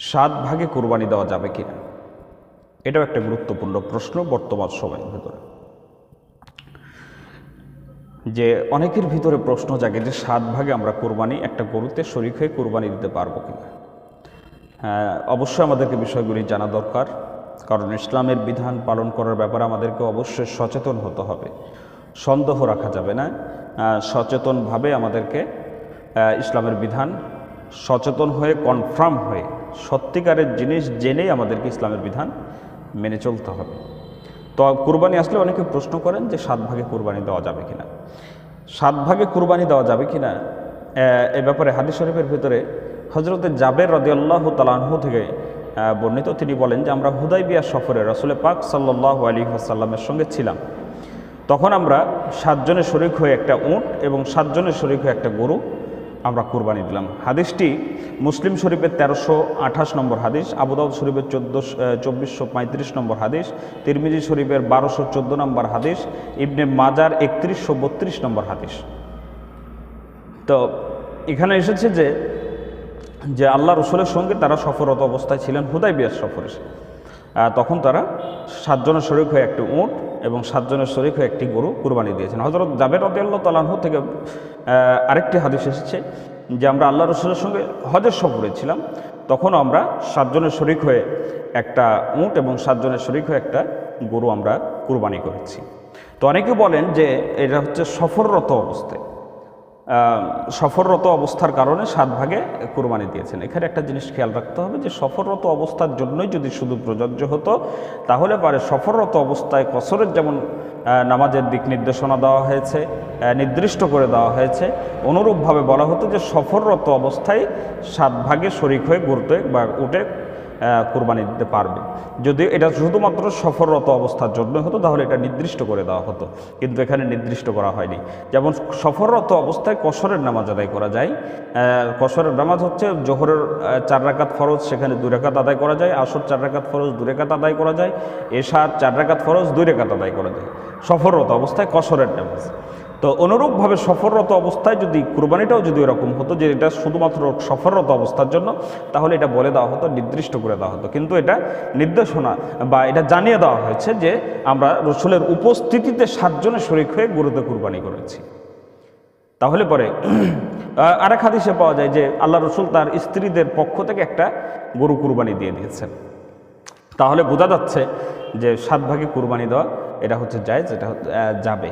সাত ভাগে কোরবানি দেওয়া যাবে কিনা? এটাও একটা গুরুত্বপূর্ণ প্রশ্ন বর্তমান সময়ের ভেতরে। যে অনেকের ভিতরে প্রশ্ন জাগে যে সাত ভাগে আমরা কোরবানি একটা গরুতে শরিক হয়ে কোরবানি দিতে পারব কিনা? হ্যাঁ, অবশ্যই আমাদেরকে বিষয়গুলি জানা দরকার কারণ ইসলামের বিধান পালন করার ব্যাপারে আমাদেরকে অবশ্যই সচেতন হতে হবে। সন্দেহ রাখা যাবে না। সচেতনভাবে আমাদেরকে ইসলামের বিধান সচেতন হয়ে কনফার্ম হয়ে সত্যিকারের জিনিস জেনেই আমাদেরকে ইসলামের বিধান মেনে চলতে হবে। তো কুরবানি আসলে অনেকে প্রশ্ন করেন যে সাত ভাগে কুরবানি দেওয়া যাবে কিনা। সাত ভাগে কুরবানি দেওয়া যাবে কিনা, এ ব্যাপারে হাদিস শরীফের ভিতরে হজরতে জাবের রদিয়াল্লাহ তালাহু থেকে বর্ণিত তিনি বলেন যে আমরা হুদাই বিয়া সফরে রসুল পাক সাল্লাহ আলী আসাল্লামের সঙ্গে ছিলাম। তখন আমরা সাতজনের শরিক হয়ে একটা উঁট এবং সাতজনের শরিক হয়ে একটা গরু আমরা কুরবানি দিলাম। হাদিসটি মুসলিম শরীফের তেরোশো আঠাশ নম্বর হাদিস আবুদাউদ শরীফের চোদ্দোশো চব্বিশশো পঁয়ত্রিশ নম্বর হাদিস, তিরমিজি শরীফের বারোশো চোদ্দ নম্বর হাদিস, ইবনে মাজার একত্রিশশো বত্রিশ নম্বর হাদিস। তো এখানে এসেছে যে যে আল্লাহ রসুলের সঙ্গে তারা সফররত অবস্থায় ছিলেন হুদাই বিয়ার সফরে তখন তারা সাতজনের শরিক হয়ে একটি উঁট এবং সাতজনের শরিক হয়ে একটি গরু কুরবানি দিয়েছেন। হজরত জাবের রদিয়াল্লাহ তালাহ থেকে আরেকটি হাদিস এসেছে যে আমরা আল্লাহ রসুলের সঙ্গে হজের সফরে ছিলাম, তখন আমরা সাতজনের শরিক হয়ে একটা উঁট এবং সাতজনের শরিক হয়ে একটা গরু আমরা কুরবানি করেছি। তো অনেকে বলেন যে এটা হচ্ছে সফররত অবস্থায়। সফররত অবস্থার কারণে সাত ভাগে কোরবানি দিয়েছেন। এখানে একটা জিনিস খেয়াল রাখতে হবে যে সফররত অবস্থার জন্যই যদি শুধু প্রযোজ্য হতো, তাহলে পারে সফররত অবস্থায় কসরের যেমন নামাজের দিক নির্দেশনা দেওয়া হয়েছে নির্দিষ্ট করে দেওয়া হয়েছে, অনুরূপভাবে বলা হতো যে সফররত অবস্থায় সাত ভাগে শরিক হয়ে ঘুরতে বা উঠে কোরবানি দিতে পারবে। যদি এটা শুধুমাত্র সফররত অবস্থার জন্য হতো, তাহলে এটা নির্দিষ্ট করে দেওয়া হতো। কিন্তু এখানে নির্দিষ্ট করা হয়নি। যেমন সফররত অবস্থায় কসরের নামাজ আদায় করা যায়। কসরের নামাজ হচ্ছে জোহরের চার রাকাত ফরজ, সেখানে দুই রাকাত আদায় করা যায়। আসর চার রাকাত ফরজ, দুই রাকাত আদায় করা যায়। এশার চার রাকাত ফরজ, দুই রাকাত আদায় করা যায়। সফররত অবস্থায় কসরের নামাজ। তো অনুরূপভাবে সফররত অবস্থায় যদি, কুরবানিটাও যদি এরকম হতো যে এটা শুধুমাত্র সফররত অবস্থার জন্য, তাহলে এটা বলে দেওয়া হতো, নির্দিষ্ট করে দেওয়া হতো। কিন্তু এটা নির্দেশনা বা এটা জানিয়ে দেওয়া হয়েছে যে আমরা রসুলের উপস্থিতিতে সাতজনের শরিক হয়ে গুরুতে কুরবানি করেছি। তাহলে পরে আরেক হাদিসে পাওয়া যায় যে আল্লাহ রসুল তার স্ত্রীদের পক্ষ থেকে একটা গরু কুরবানি দিয়ে দিয়েছেন। তাহলে বোঝা যাচ্ছে যে সাত ভাগে কুরবানি দেওয়া, এটা হচ্ছে যায় যেটা যাবে।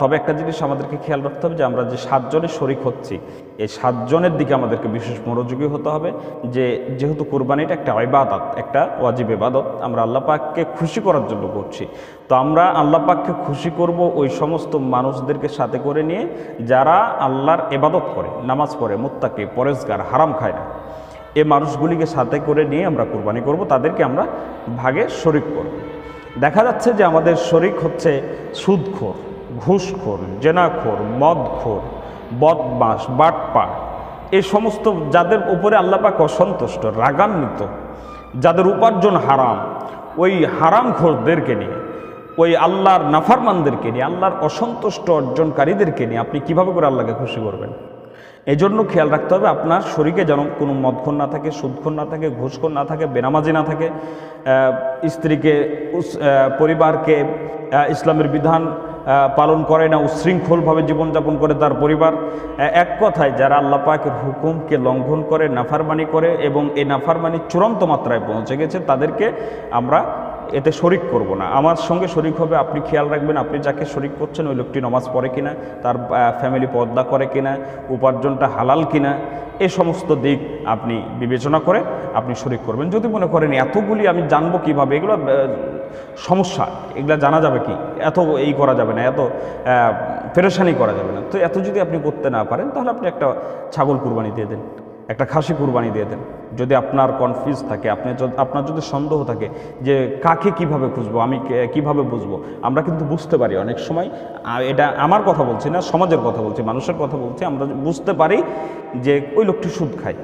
তবে একটা জিনিস আমাদেরকে খেয়াল রাখতে হবে যে আমরা যে সাতজনের শরিক হচ্ছি, এই সাতজনের দিকে আমাদেরকে বিশেষ মনোযোগী হতে হবে যে যেহেতু কোরবানিটা একটা ইবাদত, একটা ওয়াজিব ইবাদত, আমরা আল্লাহ পাককে খুশি করার জন্য করছি। তো আমরা আল্লাহ পাককে খুশি করব ওই সমস্ত মানুষদেরকে সাথে করে নিয়ে যারা আল্লাহর এবাদত করে, নামাজ পড়ে, মুত্তাকে, পরেজগার, হারাম খায় না, এ মানুষগুলিকে সাথে করে নিয়ে আমরা কোরবানি করব, তাদেরকে আমরা ভাগে শরিক করব। দেখা যাচ্ছে যে আমাদের শরিক হচ্ছে সুদখোর। ঘুষখোর, জেনাখোর, মদখোর বদমাস বাটপা এই সমস্ত যাদের উপরে আল্লাপাক অসন্তুষ্ট, রাগান্বিত, যাদের উপার্জন হারাম, ওই হারাম খোরদেরকে নিয়ে, ওই আল্লাহর নাফারমানদেরকে নিয়ে, আল্লাহর অসন্তুষ্ট অর্জনকারীদেরকে নিয়ে আপনি কীভাবে করে আল্লাহকে খুশি করবেন? এই জন্য খেয়াল রাখতে হবে আপনার শরীরে যেন কোনো মদক্ষণ না থাকে সুদক্ষণ না থাকে ঘুষক্ষণ না থাকে, বেনামাজি না থাকে স্ত্রীকে পরিবারকে ইসলামের বিধান পালন করে না, উশৃঙ্খলভাবে জীবনযাপন করে তার পরিবার। এক কথায়, যারা আল্লাহ পাকের হুকুমকে লঙ্ঘন করে, নাফারমানি করে এবং এই নাফারমানি চূড়ান্ত মাত্রায় পৌঁছে গেছে, তাদেরকে আমরা এতে শরিক করব না। আমার সঙ্গে শরিক হবে, আপনি খেয়াল রাখবেন, আপনি যাকে শরিক করছেন, ওই লোকটি নমাজ পড়ে কিনা, তার ফ্যামিলি পর্দা করে কিনা, উপার্জনটা হালাল কিনা, এ সমস্ত দিক আপনি বিবেচনা করে আপনি শরিক করবেন। যদি মনে করেন, এতগুলি আমি জানব কীভাবে? এগুলো সমস্যা, এগুলা জানা যাবে কি? এত এই করা যাবে না, এত পেরেশানি করা যাবে না। তো এত যদি আপনি করতে না পারেন, তাহলে আপনি একটা ছাগল কুরবানি দিয়ে দেন, একটা খাসি কুরবানি দিয়ে দেন। যদি আপনার কনফিউজ থাকে, আপনি আপনার যদি সন্দেহ থাকে যে কাকে কীভাবে খুঁজবো, আমি কীভাবে বুঝব, আমরা কিন্তু বুঝতে পারি অনেক সময়। এটা আমার কথা বলছি না, সমাজের কথা বলছি, মানুষের কথা বলছি, আমরা বুঝতে পারি যে ওই লোকটি সুদ খায়,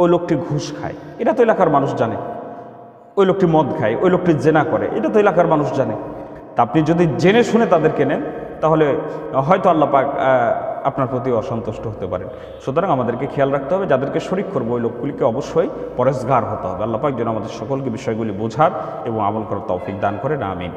ওই লোকটি ঘুষ খায়। এটা তো এলাকার মানুষ জানে। ওই লোকটি মদ খায়, ওই লোকটি জেনা করে। এটা তো এলাকার মানুষ জানে। তা আপনি যদি জেনে শুনে তাদেরকে নেন, তাহলে হয়তো আল্লাহ পাক আপনার প্রতি অসন্তুষ্ট হতে পারেন। সুতরাং আমাদেরকে খেয়াল রাখতে হবে, যাদেরকে শরিক করব ওই লোকগুলিকে অবশ্যই পরেশগার হতে হবে। আল্লাহ পাক যেন আমাদের সকলকে বিষয়গুলি বোঝার এবং আমল করার তৌফিক দান করে না আমিন।